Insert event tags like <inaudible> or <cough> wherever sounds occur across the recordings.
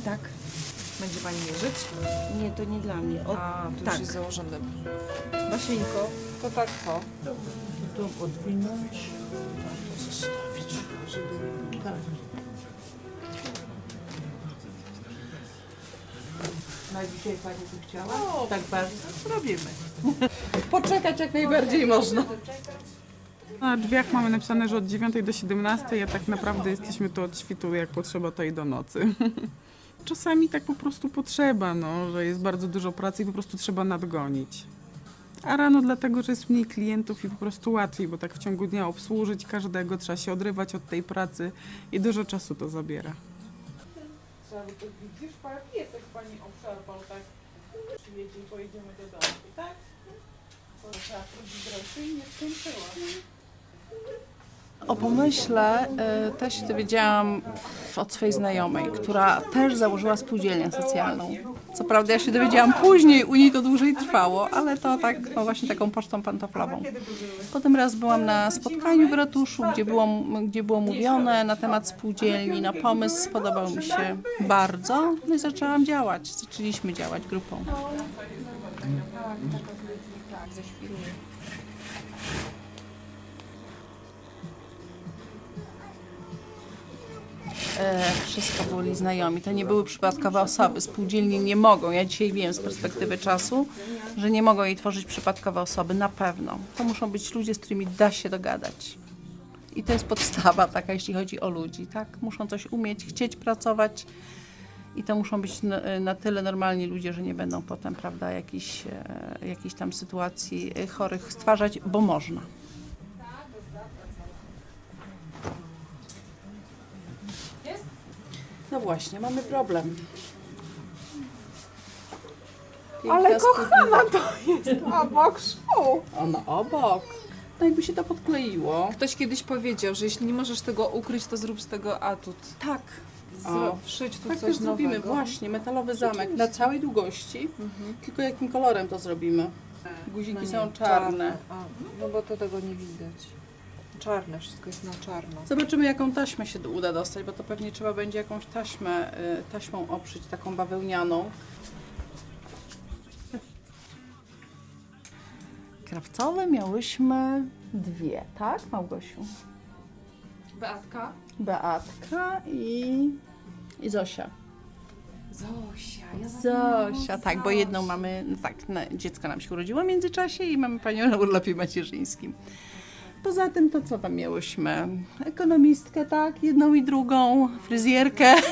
Tak. Będzie Pani mierzyć? Nie, to nie dla mnie. O, A, tu tak. już jest założone. Basieńko, to tak to. To odwinąć, a to zostawić, żeby... Tak. Na dzisiaj Pani by chciała? O, Tak bardzo? Zrobimy. <laughs> Poczekać jak najbardziej można. Na drzwiach mamy napisane, że od 9 do 17, a tak naprawdę jesteśmy tu od świtu, jak potrzeba, to i do nocy. <laughs> Czasami tak po prostu potrzeba, no, że jest bardzo dużo pracy i po prostu trzeba nadgonić. A rano dlatego, że jest mniej klientów i po prostu łatwiej, bo tak w ciągu dnia obsłużyć każdego, trzeba się odrywać od tej pracy i dużo czasu to zabiera. Widzisz, piesek pani obszarpał, tak? Przyjedzie i pojedziemy do domu, tak? Trzeba droższy i nie skończyła. O pomyśle y, też się dowiedziałam od swojej znajomej, która też założyła spółdzielnię socjalną. Co prawda ja się dowiedziałam później, u niej to dłużej trwało, ale to tak, no właśnie taką pocztą pantoflową. Potem raz byłam na spotkaniu w ratuszu, gdzie było, gdzie było mówione na temat spółdzielni, na pomysł spodobał mi się bardzo, no i zaczęłam działać, zaczęliśmy działać grupą. e, wszystko byli znajomi. To nie były przypadkowe osoby. Spółdzielnie nie mogą, ja dzisiaj wiem z perspektywy czasu, że nie mogą jej tworzyć przypadkowe osoby, na pewno. To muszą być ludzie, z którymi da się dogadać. I to jest podstawa taka, jeśli chodzi o ludzi, tak? Muszą coś umieć, chcieć pracować i to muszą być na, tyle normalni ludzie, że nie będą potem, prawda, jakichś e, jakichś tam sytuacji e, chorych stwarzać, bo można. No właśnie, mamy problem. Ale Piękna kochana to jest obok szkół. Ona obok. No jakby się to podkleiło. Ktoś kiedyś powiedział, że jeśli nie możesz tego ukryć, to zrób z tego atut. Tak. O. wszyć tu Tak coś też zrobimy, nowego. Mhm. właśnie, metalowy zamek na całej długości. Tylko jakim kolorem to zrobimy? Guziki są czarne. A, no bo to tego nie widać. Czarne, wszystko jest na czarno. Zobaczymy jaką taśmę się uda dostać, bo to pewnie trzeba będzie jakąś taśmę, y, taśmą oprzeć, taką bawełnianą. Krawcowe miałyśmy dwie, tak Małgosiu? Beatka? Beatka i, i Zosia. Zosia. Ja Zosia, tak, bo jedną mamy, no tak, na, dziecko nam się urodziło w międzyczasie i mamy panią na urlopie macierzyńskim. Poza tym to co tam miałyśmy? Ekonomistkę, tak, jedną i drugą, fryzjerkę. <laughs>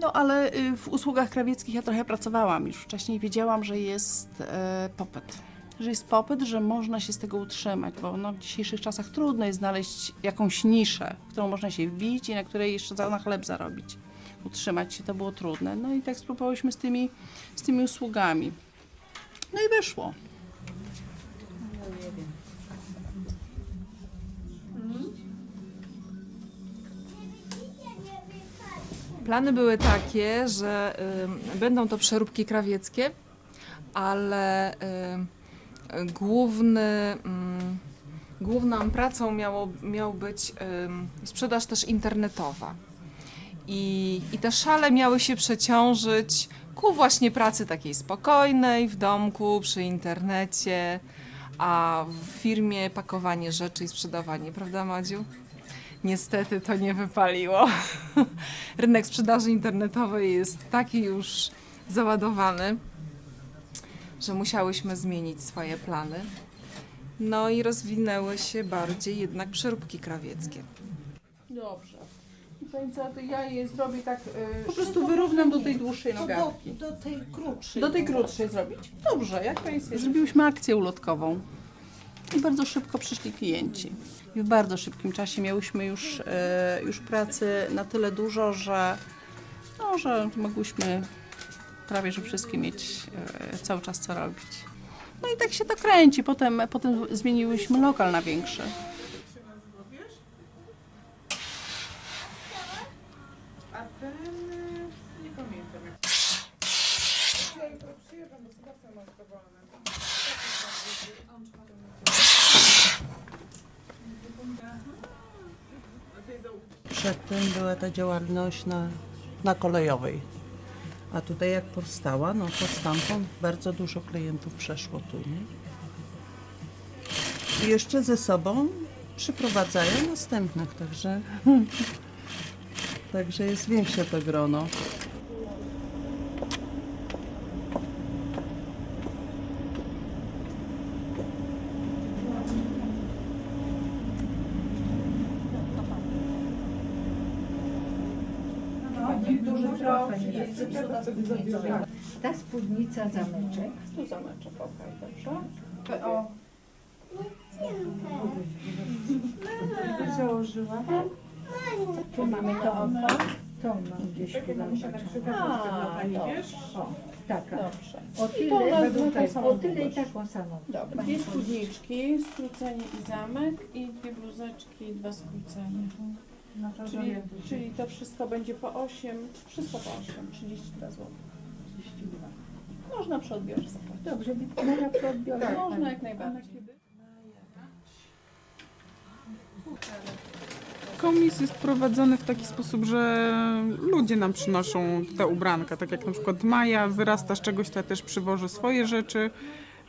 No ale y, w usługach krawieckich ja trochę pracowałam już wcześniej, wiedziałam, że jest e, popyt. Że jest popyt, że można się z tego utrzymać, bo no, w dzisiejszych czasach trudno jest znaleźć jakąś niszę, w którą można się wbić i na której jeszcze na chleb zarobić utrzymać się, to było trudne. No i tak spróbowałyśmy z tymi, z tymi usługami. No i wyszło. Plany były takie, że ym, będą to przeróbki krawieckie, ale ym, główny, ym, główną pracą miało, miał być ym, sprzedaż też internetowa. I, I te szale miały się przeciążyć ku właśnie pracy takiej spokojnej, w domku, przy internecie, a w firmie pakowanie rzeczy i sprzedawanie, prawda Madziu? Niestety to nie wypaliło. <laughs> Rynek sprzedaży internetowej jest taki już załadowany, że musiałyśmy zmienić swoje plany. No i rozwinęły się bardziej jednak przeróbki krawieckie. Dobrze. I pani co, to ja je zrobię tak, y, po prostu wyrównam do tej dłuższej To do, nogawki. do tej krótszej. Do tej krótszej zrobić? Dobrze, jak pani sobie... Zrobiłyśmy akcję ulotkową. I bardzo szybko przyszli klienci. I w bardzo szybkim czasie miałyśmy już, e, już pracy na tyle dużo, że, no, że mogłyśmy prawie że wszystkie mieć e, cały czas co robić. No i tak się to kręci. Potem, potem zmieniłyśmy lokal na większy. Przyjeżdżam, bo chyba mam to wolne. Przedtem była ta działalność na na kolejowej. A tutaj jak powstała, no to stamtąd bardzo dużo klientów przeszło tu, nie? I jeszcze ze sobą przyprowadzają następnych, także, <laughs> także jest większe to grono. Ta spódnica zameczek. Tu zameczek, okej, dobrze. O, Tu mamy to oko. To mam gdzieś chyba. a, dobrze, O, taka. dobrze. O I to tyle, taką samą o tyle i długość. taką samą. Dobra. Dwie spódniczki, skrócenie i zamek i dwie bluzeczki, dwa skrócenia. Czyli, czyli to wszystko będzie po 8, wszystko po 8, 32 zł. 32. Można przy odbiorze zapłacić. Dobrze, można przy odbiorze. Tak, można jak najbardziej. Komis jest prowadzony w taki sposób, że ludzie nam przynoszą te ubranka, tak jak na przykład Maja wyrasta z czegoś, to ja też przywożę swoje rzeczy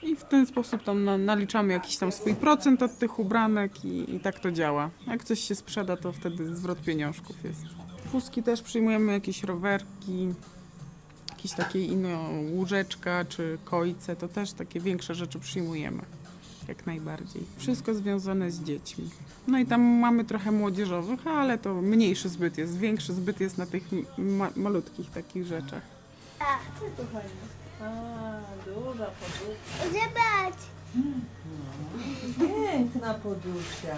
i w ten sposób tam na, naliczamy jakiś tam swój procent od tych ubranek i, i tak to działa. Jak coś się sprzeda, to wtedy zwrot pieniążków jest. Wózki też przyjmujemy, jakieś rowerki, jakieś takie inne łóżeczka czy kojce, to też takie większe rzeczy przyjmujemy. Jak najbardziej. Wszystko związane z dziećmi. No i tam mamy trochę młodzieżowych, ale to mniejszy zbyt jest. Większy zbyt jest na tych ma- malutkich takich rzeczach. A, duża podróż. Zobacz. Piękna podusia.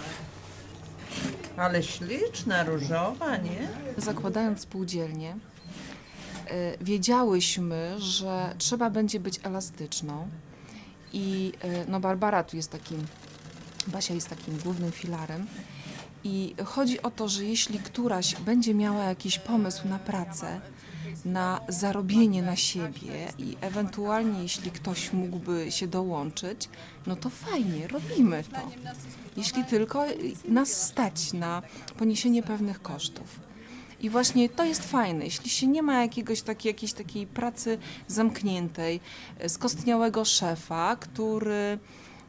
Ale śliczna, różowa, nie? Zakładając spółdzielnię, y, wiedziałyśmy, że trzeba będzie być elastyczną i y, no Barbara tu jest takim, Basia jest takim głównym filarem i chodzi o to, że jeśli któraś będzie miała jakiś pomysł na pracę, na zarobienie na siebie i ewentualnie jeśli ktoś mógłby się dołączyć, no to fajnie, robimy to. Jeśli tylko nas stać na poniesienie pewnych kosztów. I właśnie to jest fajne, jeśli się nie ma jakiegoś takiej, jakiejś takiej pracy zamkniętej, e, skostniałego szefa, który,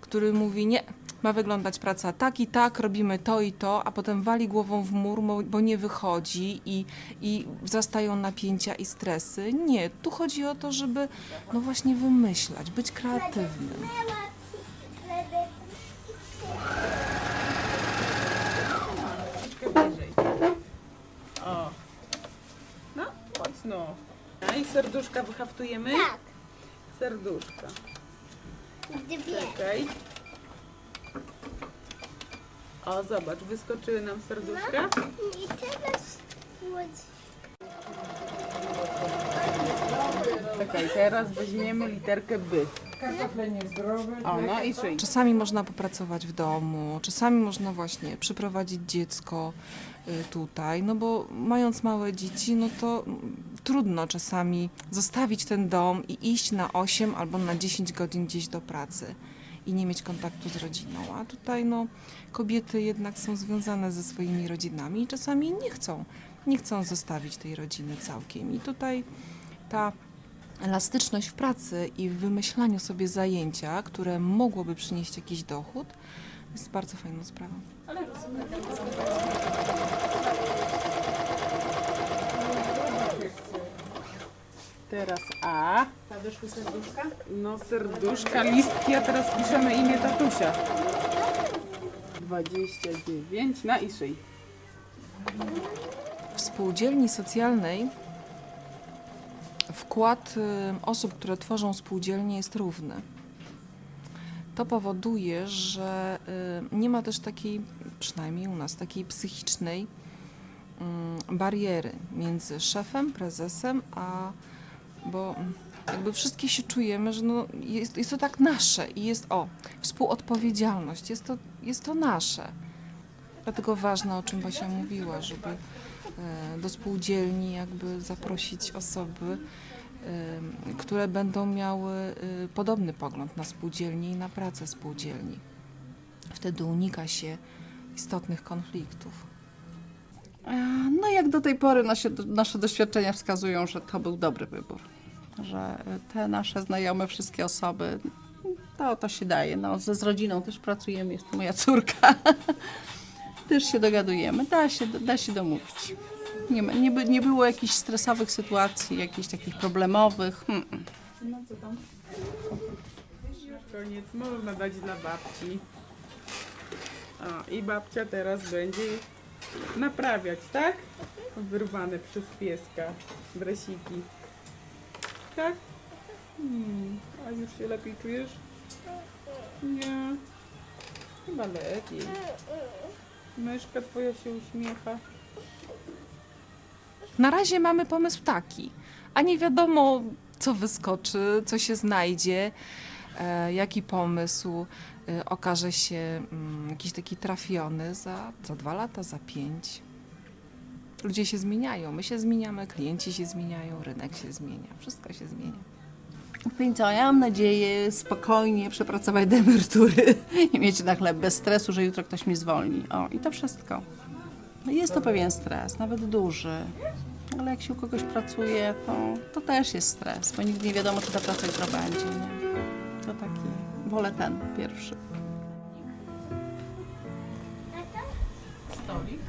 który mówi nie, ma wyglądać praca tak i tak, robimy to i to, a potem wali głową w mur, bo- nie wychodzi i, i wzrastają napięcia i stresy. Nie, tu chodzi o to, żeby no właśnie wymyślać, być kreatywnym. O. No, mocno. A i serduszka wyhaftujemy? Tak. Serduszka. Dwie. Czekaj. O, zobacz, wyskoczyły nam serduszka. I teraz. Czekaj, teraz weźmiemy literkę B. O, no i szyj. Czasami można popracować w domu, czasami można właśnie przyprowadzić dziecko y, tutaj, no bo mając małe dzieci, no to mm, trudno czasami zostawić ten dom i iść na 8 albo na 10 godzin gdzieś do pracy i nie mieć kontaktu z rodziną. A tutaj no, kobiety jednak są związane ze swoimi rodzinami i czasami nie chcą, nie chcą zostawić tej rodziny całkiem. I tutaj ta elastyczność w pracy i w wymyślaniu sobie zajęcia, które mogłoby przynieść jakiś dochód, jest bardzo fajną sprawą. Teraz A. Wyszły serduszka? No serduszka, listki, a teraz piszemy imię tatusia. 29, na i szyj. W spółdzielni socjalnej wkład y, osób, które tworzą spółdzielnie jest równy. To powoduje, że y, nie ma też takiej, przynajmniej u nas, takiej psychicznej mm, bariery między szefem, prezesem, a bo mm, jakby wszystkie się czujemy, że no jest, jest to tak nasze i jest o, współodpowiedzialność, jest to, jest to nasze. Dlatego ważne, o czym Basia mówiła, żeby e, do spółdzielni jakby zaprosić osoby, em, które będą miały e, podobny pogląd na spółdzielnię i na pracę spółdzielni. Wtedy unika się istotnych konfliktów. E, No jak do tej pory nasze, nasze doświadczenia wskazują, że to był dobry wybór. Że e, te nasze znajome wszystkie osoby, to, to się daje. No, ze z rodziną też pracujemy, jest to moja córka. <laughs> też się dogadujemy, da się, da się domówić. Nie, nie, nie było jakichś stresowych sytuacji, jakichś takich problemowych. Mm, mm. No co tam? Koniec, można dać dla babci. O, i babcia teraz będzie naprawiać, tak? Wyrwane przez pieska dresiki. Tak? Hmm, a już się lepiej czujesz? Nie. Chyba lepiej. Myszka twoja się uśmiecha. Na razie mamy pomysł taki, a nie wiadomo, co wyskoczy, co się znajdzie, e, jaki pomysł okaże się mm, jakiś taki trafiony za, za dwa lata, za pięć. Ludzie się zmieniają, my się zmieniamy, klienci się zmieniają, rynek się zmienia, wszystko się zmienia. Więc co, ja mam nadzieję spokojnie przepracować do emerytury i mieć na chleb bez stresu, że jutro ktoś mnie zwolni. O, i to wszystko. Jest to pewien stres, nawet duży. Ale jak się u kogoś pracuje, to, to też jest stres, bo nigdy nie wiadomo, czy ta praca jutro będzie. Nie? To taki, wolę ten pierwszy. Stolik.